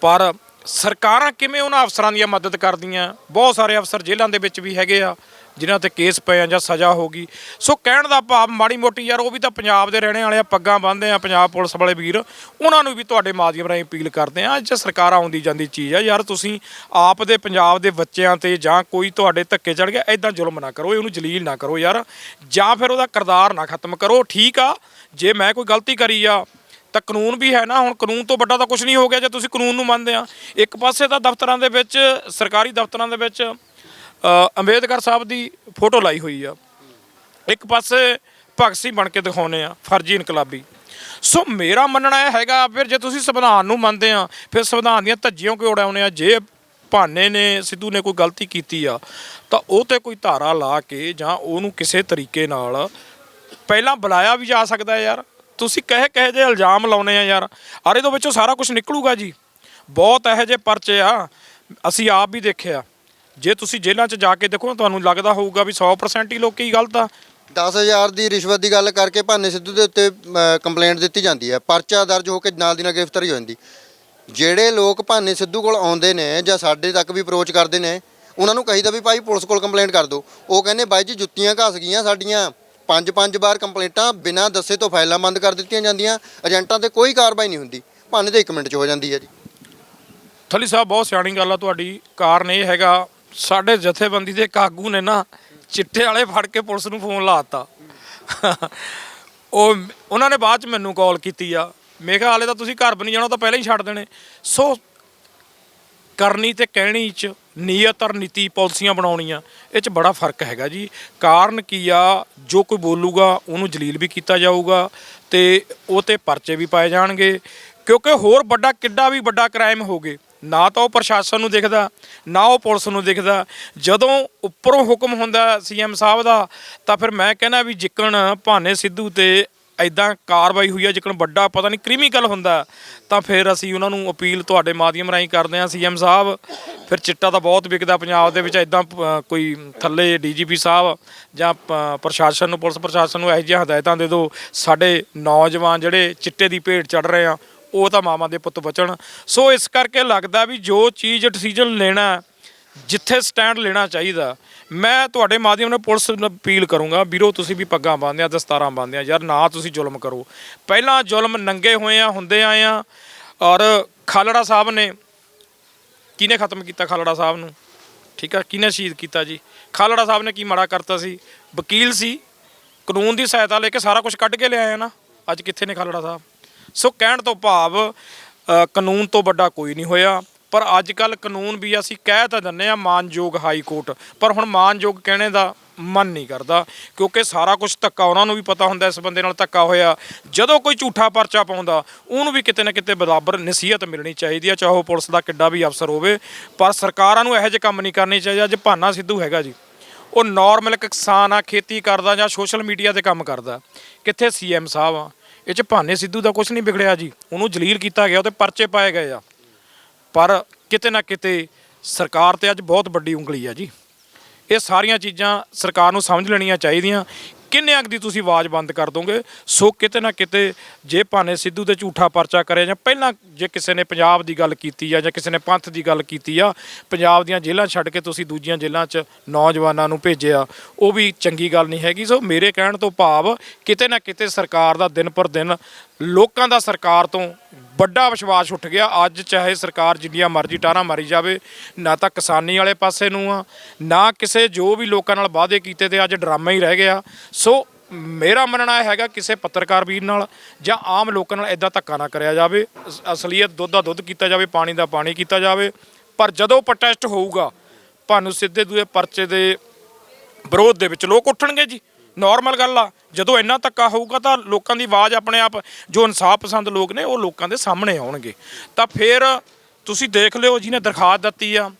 ਪਰ ਸਰਕਾਰਾਂ ਕਿਵੇਂ ਉਹਨਾਂ ਅਫਸਰਾਂ ਦੀ ਮਦਦ ਕਰਦੀਆਂ? ਬਹੁਤ ਸਾਰੇ ਅਫਸਰ ਜੇਲ੍ਹਾਂ ਦੇ ਵਿੱਚ ਵੀ ਹੈਗੇ ਆ। ਜਿਨ੍ਹਾਂ ਤੇ ਕੇਸ ਪਏ ਆ ਜਾਂ ਸਜ਼ਾ ਹੋ ਗਈ। ਸੋ ਕਹਿਣ ਦਾ ਭਾਵ ਮਾੜੀ ਮੋਟੀ ਯਾਰ ਉਹ ਵੀ ਤਾਂ ਪੰਜਾਬ ਦੇ ਰਹਿਣੇ ਵਾਲੇ ਆ, ਪੱਗਾਂ ਬੰਨ੍ਹਦੇ ਆ ਪੰਜਾਬ ਪੁਲਿਸ ਵਾਲੇ ਵੀਰ। ਉਹਨਾਂ ਨੂੰ ਵੀ ਤੁਹਾਡੇ ਮਾਧਿਅਮ ਰਾਹੀਂ ਅਪੀਲ ਕਰਦੇ ਆ, ਅੱਜ ਸਰਕਾਰ ਆਉਂਦੀ ਜਾਂਦੀ ਚੀਜ਼ ਆ, ਯਾਰ ਤੁਸੀਂ ਆਪ ਦੇ ਪੰਜਾਬ ਦੇ ਬੱਚਿਆਂ ਤੇ ਜਾਂ ਕੋਈ ਤੁਹਾਡੇ ਧੱਕੇ ਚੜ ਗਿਆ ਐਦਾਂ ਜ਼ੁਲਮ ਨਾ ਕਰੋ, ਇਹਨੂੰ ਜਲੀਲ ਨਾ ਕਰੋ ਯਾਰ। ਜਾਂ ਫਿਰ ਉਹਦਾ ਕਿਰਦਾਰ ਨਾ ਖਤਮ ਕਰੋ, ਠੀਕ ਆ, ਜੇ ਮੈਂ ਕੋਈ ਗਲਤੀ ਕਰੀ ਆ, ਤਾਂ ਕਾਨੂੰਨ ਵੀ ਹੈ ਨਾ, ਹੁਣ ਕਾਨੂੰਨ ਤੋਂ ਵੱਡਾ ਤਾਂ ਕੁਝ ਨਹੀਂ ਹੋ ਗਿਆ, ਜੇ ਤੁਸੀਂ ਕਾਨੂੰਨ ਨੂੰ ਮੰਨਦੇ ਆ। ਇੱਕ ਪਾਸੇ ਤਾਂ ਦਫ਼ਤਰਾਂ ਦੇ ਵਿੱਚ, ਸਰਕਾਰੀ ਦਫ਼ਤਰਾਂ ਦੇ ਵਿੱਚ ਅੰਬੇਦਕਰ ਸਾਹਿਬ ਦੀ ਫੋਟੋ ਲਾਈ ਹੋਈ ਆ। ਇੱਕ ਪਾਸੇ ਭਗਤ ਸਿੰਘ ਬਣ ਕੇ ਦਿਖਾਉਨੇ ਆ, ਫਰਜ਼ੀ ਇਨਕਲਾਬੀ। ਸੋ ਮੇਰਾ ਮੰਨਣਾ ਇਹ ਹੈਗਾ, ਫਿਰ ਜੇ ਤੁਸੀਂ ਸੰਵਿਧਾਨ ਨੂੰ ਮੰਨਦੇ ਆ, ਫਿਰ ਸੰਵਿਧਾਨ ਦੀਆਂ ਧੱਜੀਆਂ ਕਿਉਂ ਉਡਾਉਂਦੇ ਆ? ਜੇ ਭਾਨੇ ਨੇ, ਸਿੱਧੂ ਨੇ ਕੋਈ ਗਲਤੀ ਕੀਤੀ ਆ, ਤਾਂ ਉਹ ਤੇ ਕੋਈ ਧਾਰਾ ਲਾ ਕੇ ਜਾਂ ਉਹਨੂੰ ਕਿਸੇ ਤਰੀਕੇ ਨਾਲ ਪਹਿਲਾਂ ਬੁਲਾਇਆ ਵੀ ਜਾ ਸਕਦਾ ਯਾਰ। ਤੁਸੀਂ ਕਹੇ ਕਹੇ ਜੇ ਇਲਜ਼ਾਮ ਲਾਉਨੇ ਆ ਯਾਰ। ਅਰੇ ਤੋਂ ਵਿੱਚੋਂ ਸਾਰਾ ਕੁਝ ਨਿਕਲੂਗਾ ਜੀ। ਬਹੁਤ ਇਹੋ ਜਿਹੇ ਪਰਚੇ ਆ, ਅਸੀਂ ਆਪ ਵੀ ਦੇਖਿਆ ਜੇ ਤੁਸੀਂ ਜੇਲ੍ਹਾਂ 'ਚ ਜਾ ਕੇ ਦੇਖੋ ਤੁਹਾਨੂੰ ਲੱਗਦਾ ਹੋਊਗਾ ਵੀ 100% ਹੀ ਲੋਕੀ ਗਲਤ ਆ। 10000 ਦੀ ਰਿਸ਼ਵਤ ਦੀ ਗੱਲ ਕਰਕੇ ਭਾਨੇ ਸਿੱਧੂ ਦੇ ਉੱਤੇ ਕੰਪਲੇਂਟ ਦਿੱਤੀ ਜਾਂਦੀ ਹੈ। ਪਰਚਾ ਦਰਜ ਹੋ ਕੇ ਨਾਲ ਦੀ ਨਾਲ ਗ੍ਰਿਫਤਾਰੀ ਹੋ ਜਾਂਦੀ। ਜਿਹੜੇ ਲੋਕ ਭਾਨੇ ਸਿੱਧੂ ਕੋਲ ਆਉਂਦੇ ਨੇ ਜਾਂ ਸਾਡੇ ਤੱਕ ਵੀ ਅਪਰੋਚ ਕਰਦੇ ਨੇ ਉਹਨਾਂ ਨੂੰ ਕਹੀਦਾ ਵੀ ਭਾਈ ਪੁਲਿਸ ਕੋਲ ਕੰਪਲੇਂਟ ਕਰ ਦਿਓ। ਉਹ ਕਹਿੰਦੇ ਬਾਈ ਜੀ ਜੁੱਤੀਆਂ ਘਸ ਗਈਆਂ ਸਾਡੀਆਂ। ਪੰਜ ਪੰਜ ਵਾਰ ਕੰਪਲੇਂਟਾਂ ਬਿਨਾਂ ਦੱਸੇ ਤੋਂ ਫਾਈਲਾਂ ਬੰਦ ਕਰ ਦਿੱਤੀਆਂ ਜਾਂਦੀਆਂ। ਏਜੰਟਾਂ ਤੇ ਕੋਈ ਕਾਰਵਾਈ ਨਹੀਂ ਹੁੰਦੀ। ਭਾਨੇ ਤੇ 1 ਮਿੰਟ 'ਚ ਹੋ ਜਾਂਦੀ ਹੈ ਜੀ। ਥਲੀ ਸਾਹਿਬ ਬਹੁਤ ਸਿਆਣੀ ਗੱਲ ਆ ਤੁਹਾਡੀ। ਕਾਰਨ ਇਹ ਹੈਗਾ ਸਾਡੇ ਜਥੇਬੰਦੀ ਦੇ ਕਾਗੂ ਨੇ ਨਾ ਚਿੱਟੇ ਵਾਲੇ ਫੜ ਕੇ ਪੁਲਿਸ ਨੂੰ ਫੋਨ ਲਾਤਾ ਉਹ ਉਹਨਾਂ ਨੇ ਬਾਅਦ ਚ ਮੈਨੂੰ ਕਾਲ ਕੀਤੀ ਆ। ਮੈਂ ਕਿਹਾ, ਹਾਲੇ ਤਾਂ ਤੁਸੀਂ ਘਰ ਬਣੀ ਜਾਣਾ, ਉਹ ਤਾਂ ਪਹਿਲਾਂ ਹੀ ਛੱਡ ਦੇਣੇ। ਸੋ ਕਰਨੀ ਤੇ ਕਹਿਣੀ ਚ ਨੀਅਤ ਔਰ ਨੀਤੀ ਪਾਲਿਸੀਆਂ ਬਣਾਉਣੀਆਂ, ਇਹ ਚ ਬੜਾ ਫ਼ਰਕ ਹੈਗਾ ਜੀ। ਕਾਰਨ ਕੀ ਆ? ਜੋ ਕੋਈ ਬੋਲੂਗਾ, ਉਹਨੂੰ ਜਲੀਲ ਵੀ ਕੀਤਾ ਜਾਊਗਾ ਤੇ ਉਹ ਤੇ ਪਰਚੇ ਵੀ ਪਾਏ ਜਾਣਗੇ। ਕਿਉਂਕਿ ਹੋਰ ਵੱਡਾ ਕਿੱਡਾ ਵੀ ਵੱਡਾ ਕ੍ਰਾਈਮ ਹੋਗੇ ਨਾ ਤਾਂ ਉਹ ਪ੍ਰਸ਼ਾਸਨ ਨੂੰ ਦਿਖਦਾ, ਨਾ ਉਹ ਪੁਲਿਸ ਨੂੰ ਦਿਖਦਾ। ਜਦੋਂ ਉੱਪਰੋਂ ਹੁਕਮ ਹੁੰਦਾ ਸੀਐਮ ਸਾਹਿਬ ਦਾ, ਤਾਂ ਫਿਰ ਮੈਂ ਕਹਿੰਦਾ ਵੀ ਜਿੱਕਣ ਭਾਨੇ ਸਿੱਧੂ ਤੇ ਐਦਾਂ ਕਾਰਵਾਈ ਹੋਈ ਹੈ ਜਿਕਣ ਵੱਡਾ ਪਤਾ ਨਹੀਂ ਕ੍ਰਿਮੀਨਲ ਹੁੰਦਾ, ਤਾਂ ਫਿਰ ਅਸੀਂ ਉਹਨਾਂ ਨੂੰ ਅਪੀਲ ਤੁਹਾਡੇ ਮਾਧਿਅਮ ਰਾਹੀਂ ਕਰਦੇ ਹਾਂ ਸੀਐਮ ਸਾਹਿਬ। ਫਿਰ ਚਿੱਟਾ ਤਾਂ ਬਹੁਤ ਵਿਕਦਾ ਪੰਜਾਬ ਦੇ ਵਿੱਚ ਐਦਾਂ ਕੋਈ ਥੱਲੇ ਡੀਜੀਪੀ ਸਾਹਿਬ ਜਾਂ ਪ- ਪ੍ਰਸ਼ਾਸਨ ਨੂੰ, ਪੁਲਿਸ ਪ੍ਰਸ਼ਾਸਨ ਨੂੰ ਇਹੋ ਜਿਹੀਆਂ ਹਦਾਇਤਾਂ ਦੇ ਦਿਓ। ਸਾਡੇ ਨੌਜਵਾਨ ਜਿਹੜੇ ਚਿੱਟੇ ਦੀ ਭੇਟ ਚੜ ਰਹੇ ਆ ਉਹ ਤਾਂ ਮਾਵਾਂ ਦੇ ਪੁੱਤ ਬਚਣ। ਸੋ ਇਸ ਕਰਕੇ ਲੱਗਦਾ ਵੀ ਜੋ ਚੀਜ਼ ਡਿਸੀਜਨ ਲੈਣਾ ਜਿੱਥੇ ਸਟੈਂਡ ਲੈਣਾ ਚਾਹੀਦਾ, ਮੈਂ ਤੁਹਾਡੇ ਮਾਧਿਅਮ ਨਾਲ ਪੁਲਿਸ ਨੂੰ ਅਪੀਲ ਕਰੂੰਗਾ, ਵੀਰੋ ਤੁਸੀਂ ਵੀ ਪੱਗਾਂ ਬੰਨ੍ਹਦੇ ਆ ਦਸਤਾਰਾਂ ਬੰਨ੍ਹਦੇ ਆ, ਯਾਰ ਨਾ ਤੁਸੀਂ ਜ਼ੁਲਮ ਕਰੋ। ਪਹਿਲਾਂ ਜ਼ੁਲਮ ਨੰਗੇ ਹੋਏ ਆ, ਹੁੰਦੇ ਆਏ ਆ, ਔਰ ਖਾਲੜਾ ਸਾਹਿਬ ਨੇ, ਕਿਹਨੇ ਖਤਮ ਕੀਤਾ ਖਾਲੜਾ ਸਾਹਿਬ ਨੂੰ? ਠੀਕ ਆ, ਕਿਹਨੇ ਸ਼ਹੀਦ ਕੀਤਾ ਜੀ? ਖਾਲੜਾ ਸਾਹਿਬ ਨੇ ਕੀ ਮਾੜਾ ਕਰਤਾ ਸੀ? ਵਕੀਲ ਸੀ, ਕਾਨੂੰਨ ਦੀ ਸਹਾਇਤਾ ਲੈ ਕੇ ਸਾਰਾ ਕੁਝ ਕੱਢ ਕੇ ਲਿਆਇਆ ਨਾ, ਅੱਜ ਕਿੱਥੇ ਨੇ ਖਾਲੜਾ ਸਾਹਿਬ? ਸੋ ਕਹਿਣ ਤੋਂ ਭਾਵ ਕਾਨੂੰਨ ਤੋਂ ਵੱਡਾ ਕੋਈ ਨਹੀਂ ਹੋਇਆ। ਪਰ ਅੱਜ ਕੱਲ ਕਾਨੂੰਨ ਵੀ ਅਸੀਂ ਕਹਿ ਤਾਂ ਦਿੰਨੇ ਆ ਮਾਨਯੋਗ ਹਾਈ ਕੋਰਟ। ਪਰ ਹੁਣ ਮਾਨਯੋਗ ਕਹਿਣੇ ਦਾ ਮਨ ਨਹੀਂ ਕਰਦਾ, ਕਿਉਂਕਿ ਸਾਰਾ ਕੁਝ ਧੱਕਾ ਉਹਨਾਂ ਨੂੰ ਵੀ ਪਤਾ ਹੁੰਦਾ, ਇਸ ਬੰਦੇ ਨਾਲ ਧੱਕਾ ਹੋਇਆ। ਜਦੋਂ ਕੋਈ ਝੂਠਾ ਪਰਚਾ ਪਾਉਂਦਾ, ਉਹਨੂੰ ਵੀ ਕਿਤੇ ਨਾ ਕਿਤੇ ਬਰਾਬਰ ਨਸੀਹਤ ਮਿਲਣੀ ਚਾਹੀਦੀ ਆ, ਚਾਹੇ ਉਹ ਪੁਲਿਸ ਦਾ ਕਿੱਡਾ ਵੀ ਅਫਸਰ ਹੋਵੇ। ਪਰ ਸਰਕਾਰਾਂ ਨੂੰ ਇਹੋ ਜਿਹੇ ਕੰਮ ਨਹੀਂ ਕਰਨੇ ਚਾਹੀਦੇ, ਅੱਜ ਭਾਨਾ ਸਿੱਧੂ ਹੈਗਾ ਜੀ। ਉਹ ਨਾਰਮਲ ਕਿਸਾਨ ਆ, ਖੇਤੀ ਕਰਦਾ ਜਾਂ ਸੋਸ਼ਲ ਮੀਡੀਆ ਤੇ ਕੰਮ ਕਰਦਾ। ਕਿੱਥੇ ਸੀਐਮ ਸਾਹਿਬ ਆ? ਇਹ ਚ ਭਾਨੇ ਸਿੱਧੂ ਦਾ ਕੁਝ ਨਹੀਂ ਵਿਗੜਿਆ ਜੀ। ਉਹਨੂੰ ਜਲੀਲ ਕੀਤਾ ਗਿਆ, ਉਹਦੇ ਪਰਚੇ ਪਾਏ ਗਏ ਆ। ਪਰ ਕਿਤੇ ਨਾ ਕਿਤੇ ਸਰਕਾਰ ਤੇ ਅੱਜ ਬਹੁਤ ਵੱਡੀ ਉਂਗਲੀ ਆ ਜੀ। ਇਹ ਸਾਰੀਆਂ ਚੀਜ਼ਾਂ ਸਰਕਾਰ ਨੂੰ ਸਮਝ ਲੈਣੀਆਂ ਚਾਹੀਦੀਆਂ। ਕਿੰਨੇ ਅੰਕ ਦੀ ਤੁਸੀਂ ਆਵਾਜ਼ ਬੰਦ ਕਰ ਦੋਗੇ? ਸੋ ਕਿਤੇ ਨਾ ਕਿਤੇ ਜੇ ਭਾਨੇ ਸਿੱਧੂ ਤੇ ਝੂਠਾ ਪਰਚਾ ਕਰਿਆ ਜਾਂ ਪਹਿਲਾਂ ਜੇ ਕਿਸੇ ਨੇ ਪੰਜਾਬ ਦੀ ਗੱਲ ਕੀਤੀ ਆ ਜਾਂ ਕਿਸੇ ਨੇ ਪੰਥ ਦੀ ਗੱਲ ਕੀਤੀ ਆ, ਪੰਜਾਬ ਦੀਆਂ ਜੇਲ੍ਹਾਂ ਛੱਡ ਕੇ ਤੁਸੀਂ ਦੂਜੀਆਂ ਜੇਲ੍ਹਾਂ 'ਚ ਨੌਜਵਾਨਾਂ ਨੂੰ ਭੇਜਿਆ ਉਹ ਵੀ ਚੰਗੀ ਗੱਲ ਨਹੀਂ ਹੈਗੀ। ਸੋ ਮੇਰੇ ਕਹਿਣ ਤੋਂ ਭਾਵ ਕਿਤੇ ਨਾ ਕਿਤੇ ਸਰਕਾਰ ਦਾ ਦਿਨ ਪਰ ਦਿਨ ਲੋਕਾਂ ਦਾ ਸਰਕਾਰ ਤੋਂ ਵੱਡਾ ਵਿਸ਼ਵਾਸ ਉੱਠ ਗਿਆ। ਅੱਜ ਚਾਹੇ ਸਰਕਾਰ ਜਿੰਨੀਆਂ ਮਰਜ਼ੀ ਟਾਰਾਂ ਮਾਰੀ ਜਾਵੇ, ਨਾ ਤਾਂ ਕਿਸਾਨੀ ਵਾਲੇ ਪਾਸੇ ਨੂੰ ਆ, ਨਾ ਕਿਸੇ ਜੋ ਵੀ ਲੋਕਾਂ ਨਾਲ ਵਾਅਦੇ ਕੀਤੇ ਤੇ ਅੱਜ ਡਰਾਮਾ ਹੀ ਰਹਿ ਗਿਆ। ਸੋ ਮੇਰਾ ਮੰਨਣਾ ਇਹ ਹੈਗਾ ਕਿਸੇ ਪੱਤਰਕਾਰ ਵੀਰ ਨਾਲ ਜਾਂ ਆਮ ਲੋਕਾਂ ਨਾਲ ਇਦਾਂ ਧੱਕਾ ਨਾ ਕਰਿਆ ਜਾਵੇ। ਅਸਲੀਅਤ ਦੁੱਧ ਦਾ ਦੁੱਧ ਕੀਤਾ ਜਾਵੇ, ਪਾਣੀ ਦਾ ਪਾਣੀ ਕੀਤਾ ਜਾਵੇ। ਪਰ ਜਦੋਂ ਪ੍ਰੋਟੈਸਟ ਹੋਊਗਾ, ਭਾਨੂੰ ਸਿੱਧੇ ਦੂਏ ਪਰਚੇ ਦੇ ਵਿਰੋਧ ਦੇ ਵਿੱਚ ਲੋਕ ਉੱਠਣਗੇ ਜੀ। ਨਾਰਮਲ ਗੱਲ ਆ। ਜਦੋਂ ਇੰਨਾ ਧੱਕਾ ਹੋਊਗਾ ਤਾਂ ਲੋਕਾਂ ਦੀ ਆਵਾਜ਼ ਆਪਣੇ ਆਪ, ਜੋ ਇਨਸਾਫ ਪਸੰਦ ਲੋਕ ਨੇ, ਉਹ ਲੋਕਾਂ ਦੇ ਸਾਹਮਣੇ ਆਉਣਗੇ। ਤਾਂ ਫਿਰ ਤੁਸੀਂ ਦੇਖ ਲਿਓ ਜਿਹਨੇ ਦਰਖਾਸਤ ਦਿੱਤੀ ਆ,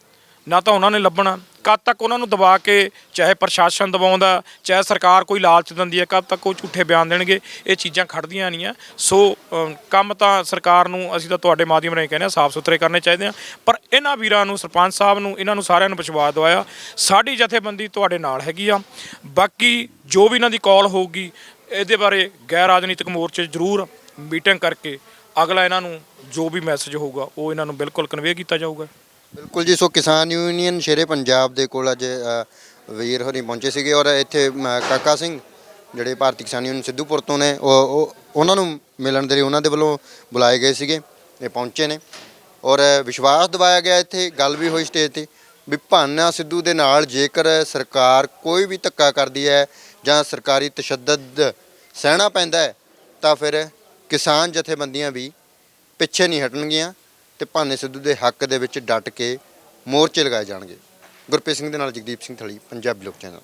ਨਾ ਤਾਂ ਉਹਨਾਂ ਨੇ ਲੱਭਣਾ। ਕਦ ਤੱਕ ਉਹਨਾਂ ਨੂੰ ਦਬਾ ਕੇ ਚਾਹੇ ਪ੍ਰਸ਼ਾਸਨ ਦਬਾਉਂਦਾ, ਚਾਹੇ ਸਰਕਾਰ ਕੋਈ ਲਾਲਚ ਦਿੰਦੀ ਹੈ, ਕਦ ਤੱਕ ਉਹ ਝੂਠੇ ਬਿਆਨ ਦੇਣਗੇ, ਇਹ ਚੀਜ਼ਾਂ ਖੜਦੀਆਂ ਨਹੀਂ ਆ। ਸੋ ਕੰਮ ਤਾਂ ਸਰਕਾਰ ਨੂੰ ਅਸੀਂ ਤਾਂ ਤੁਹਾਡੇ ਮਾਧਿਅਮ ਰਾਹੀਂ ਕਹਿੰਦੇ ਆ ਸਾਫ਼ ਸੁਥਰੇ ਕਰਨੇ ਚਾਹੀਦੇ ਆ। ਪਰ ਇਹਨਾਂ ਵੀਰਾਂ ਨੂੰ, ਸਰਪੰਚ ਸਾਹਿਬ ਨੂੰ, ਇਹਨਾਂ ਨੂੰ ਸਾਰਿਆਂ ਨੂੰ ਵਿਸ਼ਵਾਸ ਦਵਾਇਆ, ਸਾਡੀ ਜਥੇਬੰਦੀ ਤੁਹਾਡੇ ਨਾਲ ਹੈਗੀ ਆ। ਬਾਕੀ ਜੋ ਵੀ ਇਹਨਾਂ ਦੀ ਕਾਲ ਹੋਊਗੀ, ਇਹਦੇ ਬਾਰੇ ਗੈਰ ਰਾਜਨੀਤਿਕ ਮੋਰਚੇ ਜ਼ਰੂਰ ਮੀਟਿੰਗ ਕਰਕੇ ਅਗਲਾ ਇਹਨਾਂ ਨੂੰ ਜੋ ਵੀ ਮੈਸੇਜ ਹੋਊਗਾ, ਉਹ ਇਹਨਾਂ ਨੂੰ ਬਿਲਕੁਲ ਕਨਵੇ ਕੀਤਾ ਜਾਊਗਾ। ਬਿਲਕੁਲ ਜੀ ਸੋ ਕਿਸਾਨ ਯੂਨੀਅਨ ਸ਼ੇਰੇ ਪੰਜਾਬ ਦੇ ਕੋਲ ਅੱਜ ਵੀਰ ਹੋਰੀ ਪਹੁੰਚੇ ਸੀਗੇ ਔਰ ਇੱਥੇ ਅ, ਕਾਕਾ ਸਿੰਘ ਜਿਹੜੇ ਭਾਰਤੀ ਕਿਸਾਨ ਯੂਨੀਅਨ ਸਿੱਧੂਪੁਰ ਤੋਂ ਨੇ ਉਹ ਉਹ- ਉਹਨਾਂ ਨੂੰ ਮਿਲਣ ਦੇ ਲਈ ਉਹਨਾਂ ਦੇ ਵੱਲੋਂ ਬੁਲਾਏ ਗਏ ਸੀਗੇ ਇਹ ਪਹੁੰਚੇ ਨੇ। ਔਰ ਵਿਸ਼ਵਾਸ ਦਿਵਾਇਆ ਗਿਆ ਇੱਥੇ ਗੱਲ ਵੀ ਹੋਈ ਸਟੇਜ ਤੇ ਵੀ ਭਾਨਾ ਸਿੱਧੂ ਦੇ ਨਾਲ ਜੇਕਰ ਸਰਕਾਰ ਕੋਈ ਵੀ ਧੱਕਾ ਕਰਦੀ ਹੈ ਜਾਂ ਸਰਕਾਰੀ ਤਸ਼ੱਦਦ ਸਹਿਣਾ ਪੈਂਦਾ ਹੈ ਤਾਂ ਫਿਰ ਕਿਸਾਨ ਜਥੇਬੰਦੀਆਂ ਵੀ ਪਿੱਛੇ ਨਹੀਂ ਹਟਣਗੀਆਂ। ਤੇ ਭਾਨੇ ਸਿੱਧੂ ਦੇ ਹੱਕ ਦੇ ਵਿੱਚ ਡਟ ਕੇ ਮੋਰਚੇ ਲਗਾਏ ਜਾਣਗੇ। ਗੁਰਪ੍ਰੀਤ ਸਿੰਘ ਦੇ ਨਾਲ ਜਗਦੀਪ ਸਿੰਘ ਥਲੀ, ਪੰਜਾਬੀ ਲੋਕ ਚੈਨਲ।